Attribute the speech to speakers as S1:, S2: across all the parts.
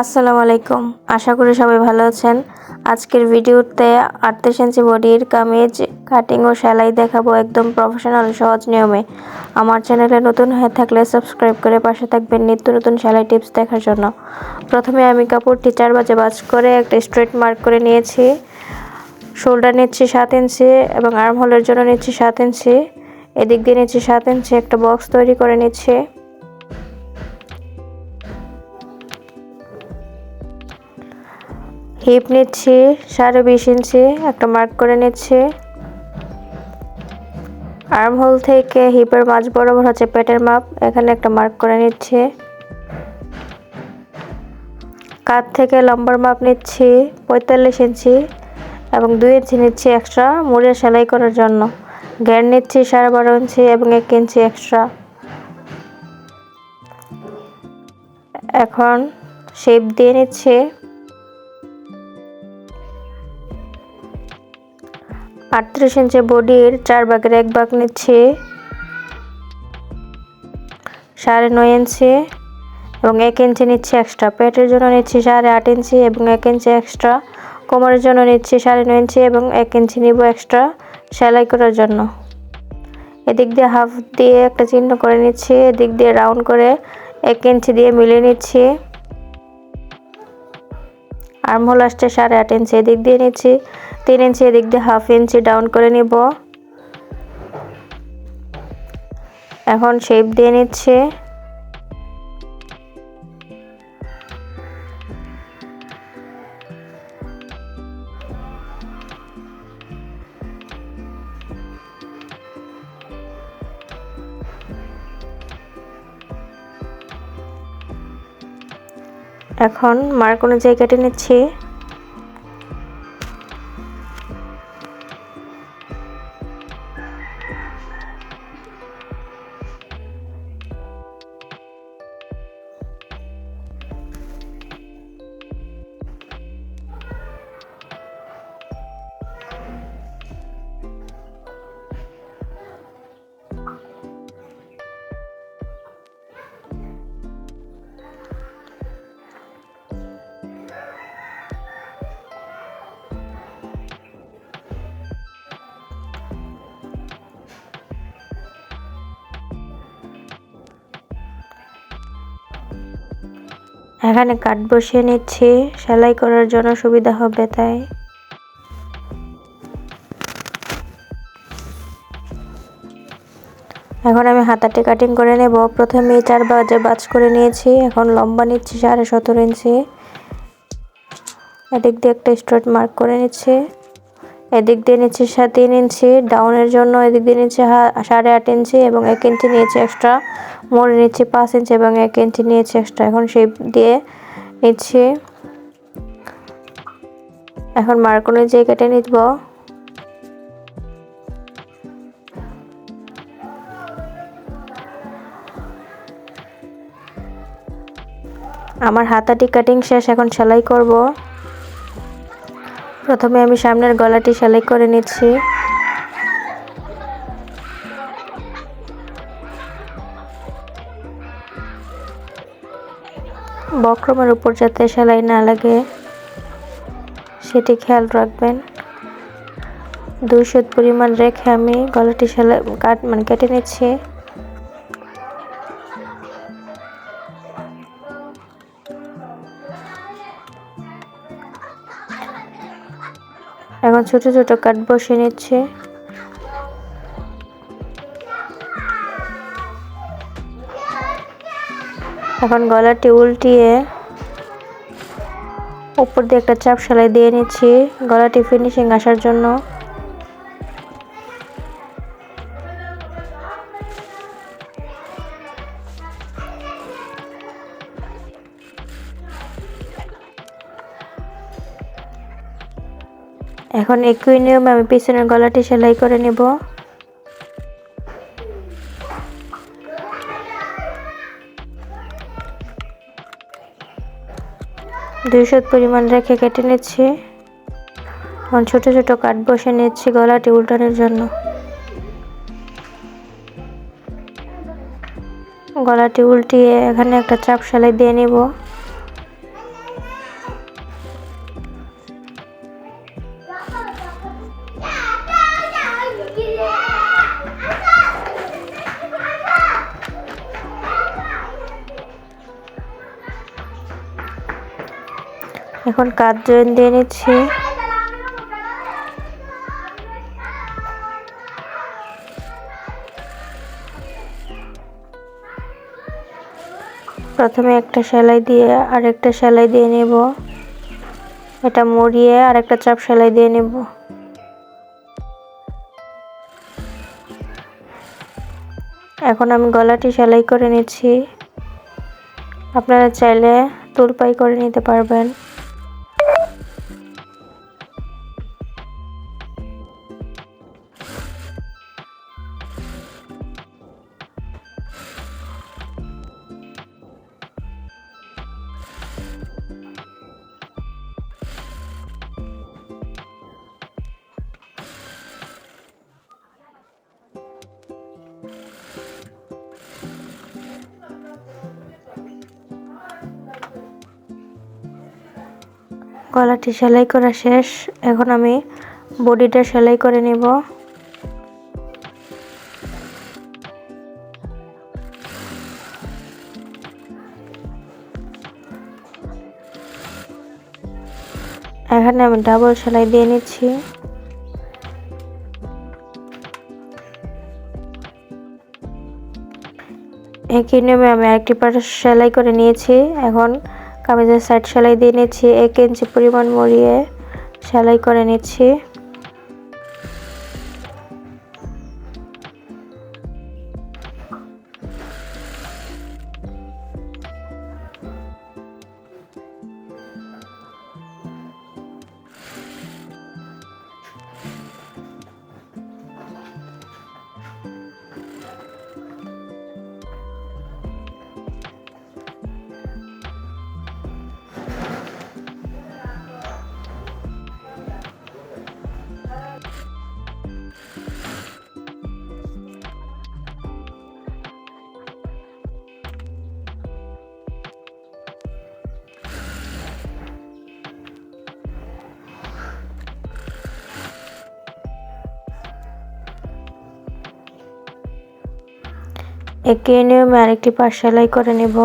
S1: আসসালামু আলাইকুম। আশা করি সবাই ভালো আছেন। আজকের ভিডিওতে আটত্রিশ ইঞ্চি বডির কামিজ কাটিং ও সেলাই দেখাবো একদম প্রফেশনাল সহজ নিয়মে। আমার চ্যানেলে নতুন হয়ে থাকলে সাবস্ক্রাইব করে পাশে থাকবেন নিত্য নতুন সেলাই টিপস দেখার জন্য। প্রথমে আমি কাপড়টি চার বাজে বাজ করে একটা স্ট্রেট মার্ক করে নিয়েছি। শোল্ডার নিচ্ছি সাত ইঞ্চি এবং আর্ম হোলের জন্য নিচ্ছি সাত ইঞ্চি। এদিক দিয়ে নিচ্ছি সাত ইঞ্চি, একটা বক্স তৈরি করে নিচ্ছি। হিপ নিচ্ছি, সাড়ে বিশ ইঞ্চি, একটা মার্ক করে নিচ্ছি। আর্ম হোল থেকে হিপের মাঝ বরাবর হচ্ছে পেটের মাপ, এখানে একটা মার্ক করে নিচ্ছি। কাত থেকে লম্বার মাপ নিচ্ছি, পঁয়তাল্লিশ ইঞ্চি এবং দুই ইঞ্চি নিচ্ছি এক্সট্রা মুড়ে সেলাই করার জন্য। গ্যার নিচ্ছি সাড়ে বারো ইঞ্চি এবং এক ইঞ্চি এক্সট্রা এখন শেপ দিয়ে নিচ্ছি। আটত্রিশ ইঞ্চি বডির চার ভাগের এক ভাগ নিচ্ছি, সাড়ে নয় ইঞ্চি এবং এক ইঞ্চি নিচ্ছি এক্সট্রা পেটের জন্য নিচ্ছি সাড়ে আট ইঞ্চি এবং এক ইঞ্চি এক্সট্রা কোমরের জন্য নিচ্ছি সাড়ে নয় ইঞ্চি এবং এক ইঞ্চি নিব এক্সট্রা সেলাই করার জন্য। এদিক দিয়ে হাফ দিয়ে একটা চিহ্ন করে নিচ্ছি, এদিক দিয়ে রাউন্ড করে এক ইঞ্চি দিয়ে মিলিয়ে নিচ্ছি। আর্মহোল আসছে সাড়ে আট ইঞ্চি, এদিক দিয়ে নিচ্ছি তিন ইঞ্চি এদিক দিয়ে হাফ ইঞ্চি ডাউন করে নিব। এখন শেপ দিয়ে নিচ্ছে। এখন মার্ক অনুযায়ী কেটে নিচ্ছি। এখানে কাঠ বসিয়ে নিচ্ছি। সেলাই করার জন্য সুবিধা হবে তাই। এখন আমি হাতাটি কাটিং করে নেব। প্রথমে চার বাজে বাজ করে নিয়েছি। এখন লম্বা নিচ্ছি সাড়ে সতেরো ইঞ্চি। এদিক দিয়ে একটা স্ট্রেট মার্ক করে নিচ্ছি। এদিক দিয়ে নিচ্ছি তিন ইঞ্চি ডাউনের জন্য এদিক দিয়ে নিচ্ছি সাড়ে আট ইঞ্চি এবং এক ইঞ্চি নিয়েছি এক্সট্রা মোড়ে নিচ্ছি পাঁচ ইঞ্চি এবং এক ইঞ্চি নিয়েছি এক্সট্রা এখন শেপ দিয়ে নিচ্ছি। এখন মার্ক অনুযায়ী কেটে নিব। আমার হাতাটি কাটিং শেষ, এখন সেলাই করব। প্রথমে আমি সামনের গলাটি সেলাই করে নিচ্ছি। বক্রমের উপর যাতে সেলাই না লাগে, সেটি খেয়াল রাখবেন। দুই সুত পরিমাণ রেখে আমি গলাটি সেলাই কাট মানে কেটে নিচ্ছি। এখন ছোট ছোট কাঠ বসে নিচ্ছে। এখন গলাটি উল্টিয়ে উপর দিয়ে একটা চাপ সেলাই দিয়ে নিচ্ছি। গলাটি ফিনিশিং আসার জন্য। এখন একই নিয়মে আমি পিছনের গলাটি সেলাই করে নেব। দুইশো পরিমাণ রেখে কেটে নিচ্ছি। এখন ছোট ছোট কাট বসে নিচ্ছি গলাটি উল্টানোর জন্য। গলাটি উল্টিয়ে এখানে একটা চাপ সেলাই দিয়ে নিব। এখন কাজ জয়েন দিয়ে নিচ্ছি? প্রথমে একটা সেলাই দিয়ে আরেকটা সেলাই দিয়ে নেব। এটা মুড়িয়ে আরেকটা চাপ সেলাই দিয়ে নেব। এখন আমি গলাটি সেলাই করে নিচ্ছি। আপনারা চাইলে তুলপাই করে নিতে পারবেন। গলাটি সেলাই করা শেষ। এখন আমি বডিটা সেলাই করে নেব। এখানে আমি ডাবল সেলাই দিয়ে নিচ্ছি। একই নিয়মে আমি আরেকটি পাট সেলাই করে নিয়েছি। এখন কামিজের সাইড সেলাই দিয়ে নিচ্ছি এক ইঞ্চি পরিমাণ মরিয়ে সেলাই করে নিচ্ছি। একই আমি আরেকটি পাশ সেলাই করে নেব।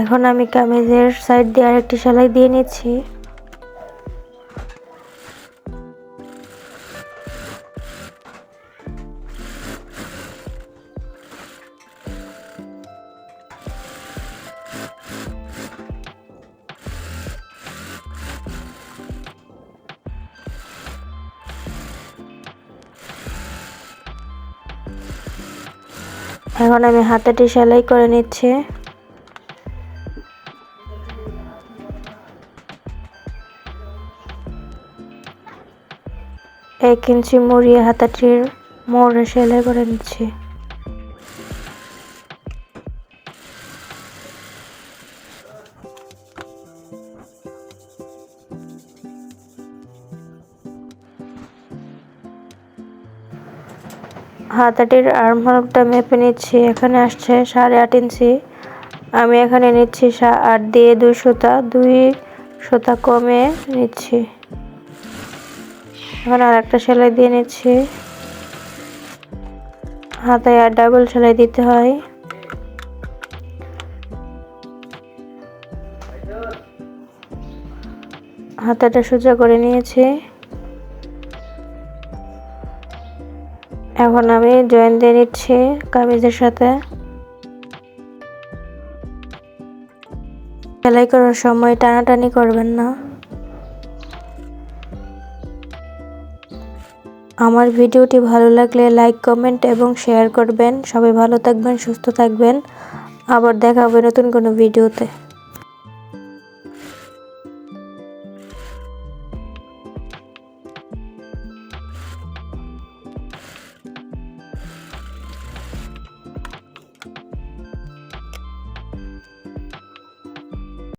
S1: এখন আমি কামিজের সাইড দিয়ে আরেকটি সেলাই দিয়ে নিচ্ছি। এখন আমি হাতাটি সেলাই করে নিচ্ছি। এক ইঞ্চি মুড়িয়ে হাতাটির মোড়ে সেলাই করে নিচ্ছি। হাতাটির আর্মহোলটা মেপে নিচ্ছি। এখানে আসছে সাড়ে আট ইঞ্চি। আমি এখানে নিচ্ছি আট দিয়ে দুই সুতা দুই সুতা কমে নিচ্ছি। এখন আর একটা সেলাই দিয়ে নিচ্ছি। হাতায় আর ডাবল সেলাই দিতে হয়। হাতাটা সোজা করে নিয়েছি। এখন আমি জয়েন দিয়ে নিচ্ছি কামিজের সাথে। সেলাই করার সময় টানাটানি করবেন না। আমার ভিডিওটি ভালো লাগলে লাইক, কমেন্ট এবং শেয়ার করবেন। সবাই ভালো থাকবেন, সুস্থ থাকবেন। আবার দেখা হবে নতুন কোনো ভিডিওতে।